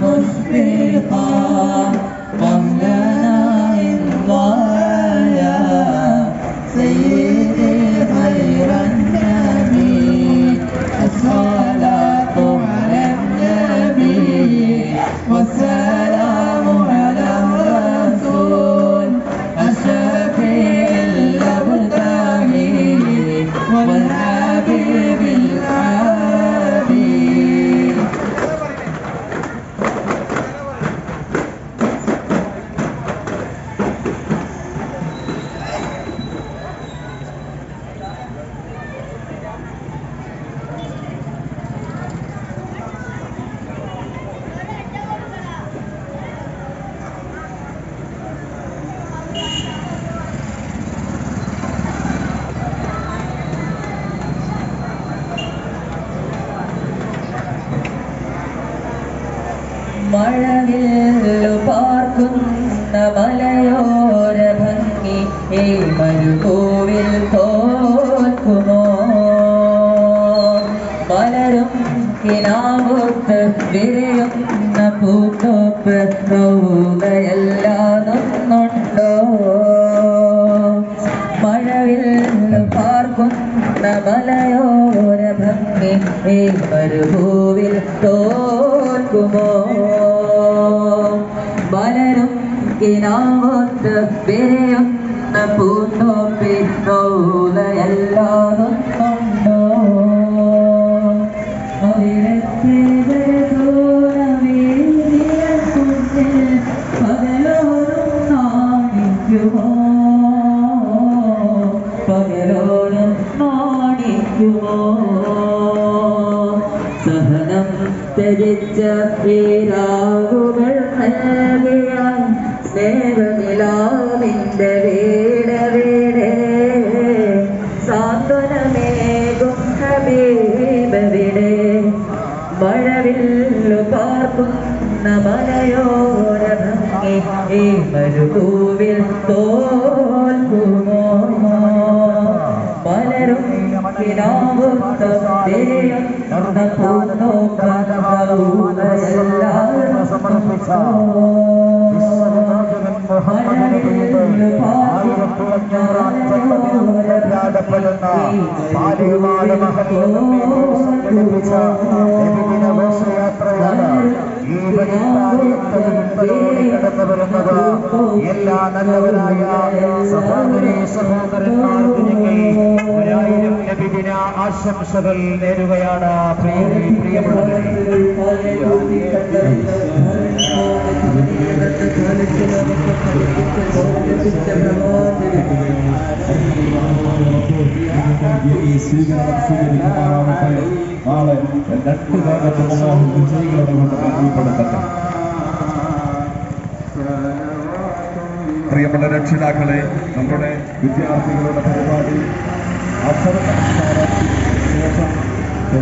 você vai. മഴവില്ലു പാർക്കുന്ന മലയോര ഭംഗി ഈ മരുഭൂവിൽ തോൽക്കുമോ? മലരും കിനാവൂത്ത് വിരയുന്ന പൂത്തോപ്പ് റൗദയല്ലാതൊന്നുണ്ടോ മഴവിൽ പാർക്കുന്ന മലയോര ഭംഗി ഈ മരുഭൂവിൽ തോൽക്കുമോ? കിനാവത്ത് വിരയുന്ന പൂന്തോപ്പി റൗദയല്ലാതൊന്നുണ്ടോ അവിടത്തെ പകലോരും നാണിക്കുമോ? പകലോരും നാണിക്കുമോ? സഹനം ത്യജിച്ച വീരാകുകൾ നൽകിയ സ്നേഹനിലാവിന്റെ വേട വീട്. സാന്ത്വനമേകും ഹബീബവിടെ. മഴവില്ലു പാർക്കുന്ന മലയോര ഭംഗി ഈ മരുഭൂവിൽ തോൽക്കുമോ? പലരും കിനാവുത്ത തിരയുന്ന സംഘടിപ്പിച്ച നബിദിന ഘോഷയാത്രയാണ് ഈ വഴിത്താരിയോടി കടന്നു വരുന്നത് എല്ലാ നല്ലവരായ സഹോദരി സഹോദരന്മാർക്ക് ഞങ്ങൾ ഒരായിരം നബിദിന ആശംസകൾ നേരുകയാണ്. പ്രിയ പ്രിയമുള്ളവരെ ഈ സ്വീകരണം സ്വീകരിക്കുമാറാവട്ടെ നാളെ രണ്ട് ഭാഗത്തും അള്ളാഹു വിജയികളുടെ കൊണ്ട് ഉൾപ്പെടുത്തട്ടെ. പ്രിയപ്പെട്ട രക്ഷിതാക്കളെ നമ്മുടെ വിദ്യാർത്ഥികളുടെ പരിപാടി നമസ്കാരം